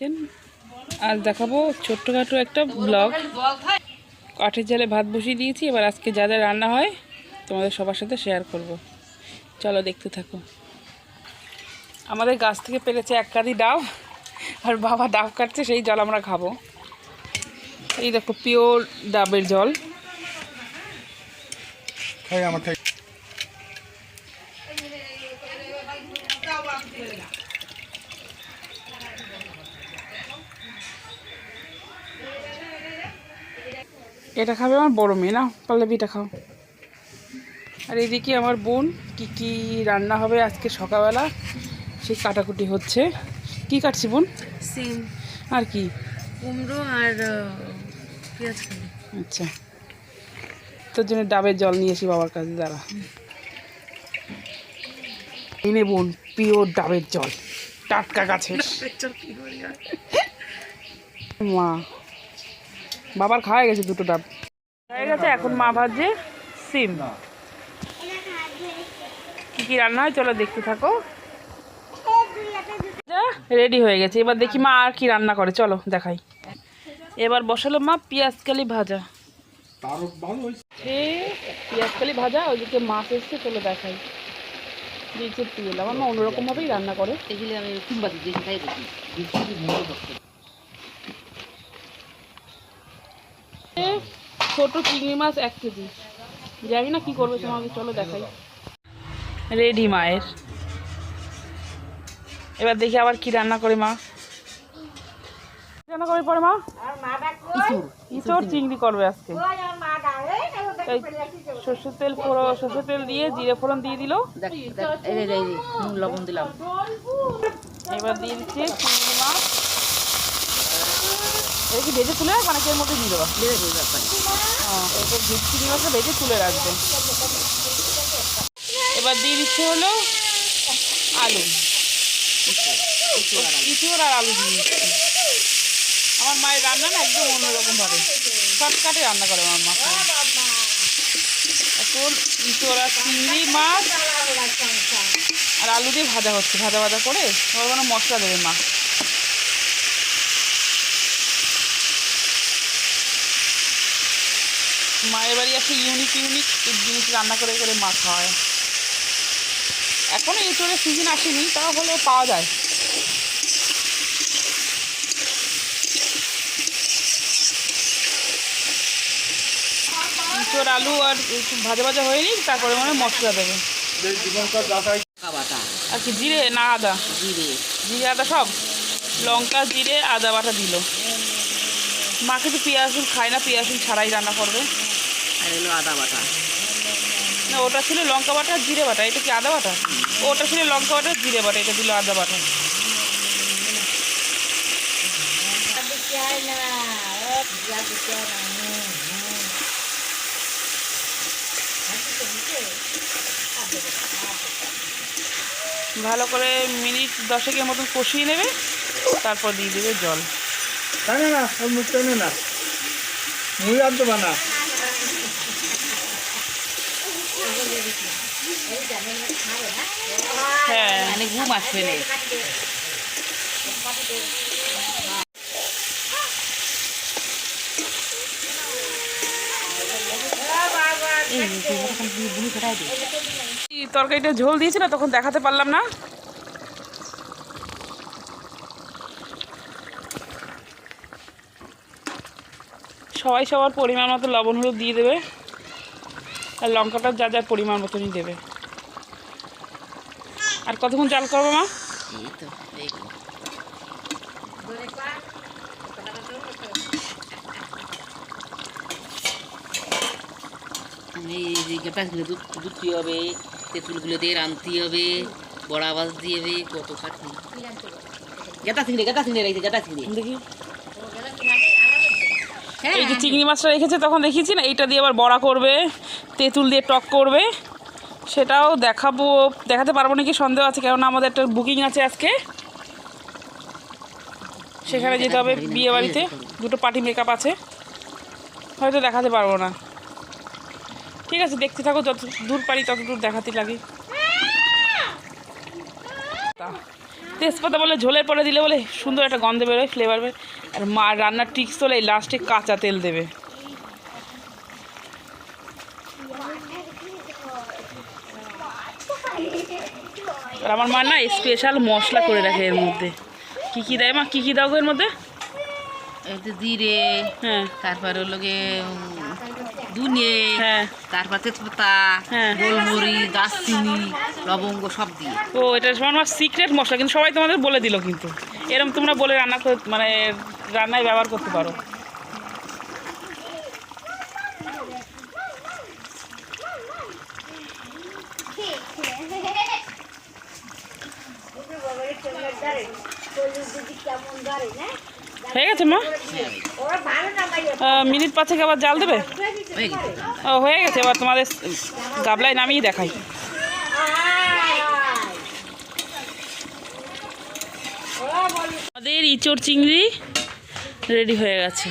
দেখছেন? আজ দেখাবো ছোট্টখাটো একটা ব্লগ কাঠের জালে ভাত বসিয়ে দিয়েছি, এবার আজকে যা যা রান্না হয় তোমাদের সবার সাথে শেয়ার করব। চলো দেখতে থাকো। আমাদের গাছ থেকে পেরেছে এক কাঁদি ডাব, আর বাবা ডাব কাটছে, সেই জল আমরা খাব। এই দেখো পিওর ডাবের জল। আমার এটা খাবে আমার বড় মেয়ে না পল্লবীটা খাও। আর এদিকে আমার বোন কি কি রান্না হবে আজকে সকালবেলা সেই কাটাকুটি হচ্ছে। কি কাটছি বোন? সিম। আর কি? কুমড়ো আর পেঁয়াজ আচ্ছা। তোর জন্য ডাবের জল নিয়ে নিয়েছি বাবার কাছে দাঁড়া। এনে বোন পিওর ডাবের জল টাটকা গাছের। মা। বাবার খাওয়া গেছে দুটো ডাব। হয়ে গেছে এখন মা ভাজে সিম। কি কি রান্না হয় চলো দেখতে থাকো। রেডি হয়ে গেছে। এবার দেখি মা আর কি রান্না করে চলো দেখাই। এবার বসালো মা পেঁয়াজ কালি ভাজা। তারও ভালো হয়েছে এ পেঁয়াজ কালি ভাজা ওইদিকে মাছ এসছে চলো দেখাই। দিয়েছে তেল আমার মা অন্যরকমভাবেই রান্না করে। ছোট চিংড়ি মাছ এক কেজি। জানি না কি করবে তোমাকে চলো দেখাই। রেডি মায়ের। এবার দেখি আবার কি রান্না করে মা। কি রান্না করে পরে মা? ইঁচড়। চিংড়ি করবে আজকে। এই সর্ষের তেল ফোড়ো সর্ষের তেল দিয়ে জিরে ফোড়ন দিয়ে দিল। লবণ দিলাম। এবার দিয়ে দিচ্ছে চিংড়ি মাছ। এটা কি ভেজে তুলে রাখবা নাকি এর মধ্যে দিয়ে দেবা? দিয়ে দেবো ব্যাপারে হ্যাঁ এরপর ভেজ চিংড়ি মাছটা ভেজে তুলে রাখবে। এবার দিয়ে দিচ্ছে হলো আলু। ইঁচড় আর আলু। দিয়ে দিচ্ছে। আমার মায়ের রান্না না একদম অন্যরকম ভাবে। শর্টকাটে রান্না করে আমার মা। এখন ইঁচড় চিংড়ি মাছ আর আলু দিয়ে ভাজা হচ্ছে। ভাজা ভাজা করে এবার মানে মশলা দেবে মা মায়ের বাড়ি একটা ইউনিক ইউনিক জিনিস রান্না করে করে মা খাওয়ায় এখনও এঁচড়ের সিজন আসেনি তাও হলেও পাওয়া যায়। এঁচড় আলু আর ভাজা ভাজা হয়ে নিক তারপরে মানে মশলা দেবে। আর কি জিরে না আদা? জিরে। জিরে আদা সব? লঙ্কা জিরে আদা বাটা দিল। মা কিন্তু পেঁয়াজ রসুন খায় না পেঁয়াজ রসুন ছাড়াই রান্না করবে। আর এলো আদা বাটা। না ওটা ছিল লঙ্কা বাটা আর জিরে বাটা এটা কি আদা বাটা? ওটা ছিল লঙ্কা বাটা আর জিরে বাটা এটা দিল আদা বাটা। ভালো করে মিনিট দশেকের মতন কষিয়ে নেবে তারপর দিয়ে দেবে জল। টানে না ওর মুখ টানে না। মুই হ্যাঁ মানে ঘুম আসবে না। তরকারিটা ঝোল দিয়েছিল তখন দেখাতে পারলাম না। সবাই সবার পরিমাণ মতো লবণ হলুদ দিয়ে দেবে। আর লঙ্কাটা যা যা পরিমাণ মতনই দেবে। আর কতক্ষণ জাল করবে মা? এই তো দেখো এই যে গেটাসগুলো দুধ দুধতে হবে তেঁতুলগুলো দিয়ে রাঁধতে হবে বড়া দিয়ে হবে কত রেখেছে দেখি। এই যে চিংড়ি মাছটা রেখেছে, তখন দেখিয়েছি না, এইটা দিয়ে আবার বড়া করবে, তেঁতুল দিয়ে টক করবে। সেটাও দেখাবো, দেখাতে পারব নাকি সন্দেহ আছে, কেননা আমাদের একটা বুকিং আছে আজকে। সেখানে যেতে হবে বিয়ে বাড়িতে দুটো পার্টি মেকআপ আছে। হয়তো দেখাতে পারব না। ঠিক আছে, দেখতে থাকো, যত দূর পারি তত দূর দেখাতে লাগে। তা। তেজপাতা বলে ঝোলের পরে দিলে বলে সুন্দর একটা গন্ধ বেরোয় ফ্লেভার বের আর মা রান্নার টিক্স হলে লাস্টে কাঁচা তেল দেবে। আর আমার মা না স্পেশাল মশলা করে রাখে এর মধ্যে। কি কি দেয় মা? কি কি দাও গো এর মধ্যে? জিরে হ্যাঁ। তারপর হলো গিয়ে দুনে হ্যাঁ। তারপর তেজপাতা হ্যাঁ। গোলমরিচ দারচিনি লবঙ্গ সব দিয়ে। ও এটা আমার সিক্রেট মশলা কিন্তু সবাই তোমাদের বলে দিল কিন্তু। এরকম তোমরা বলে রান্না করে মানে রান্নায় ব্যবহার করতে পারো। হয়ে গেছে মা? মিনিট পাঁচেক আবার জাল দেবে? ও, হয়ে গেছে, এবার তোমাদের গাবলায় নামিয়ে দেখাই। আমাদের ইচোর চিংড়ি রেডি হয়ে গেছে।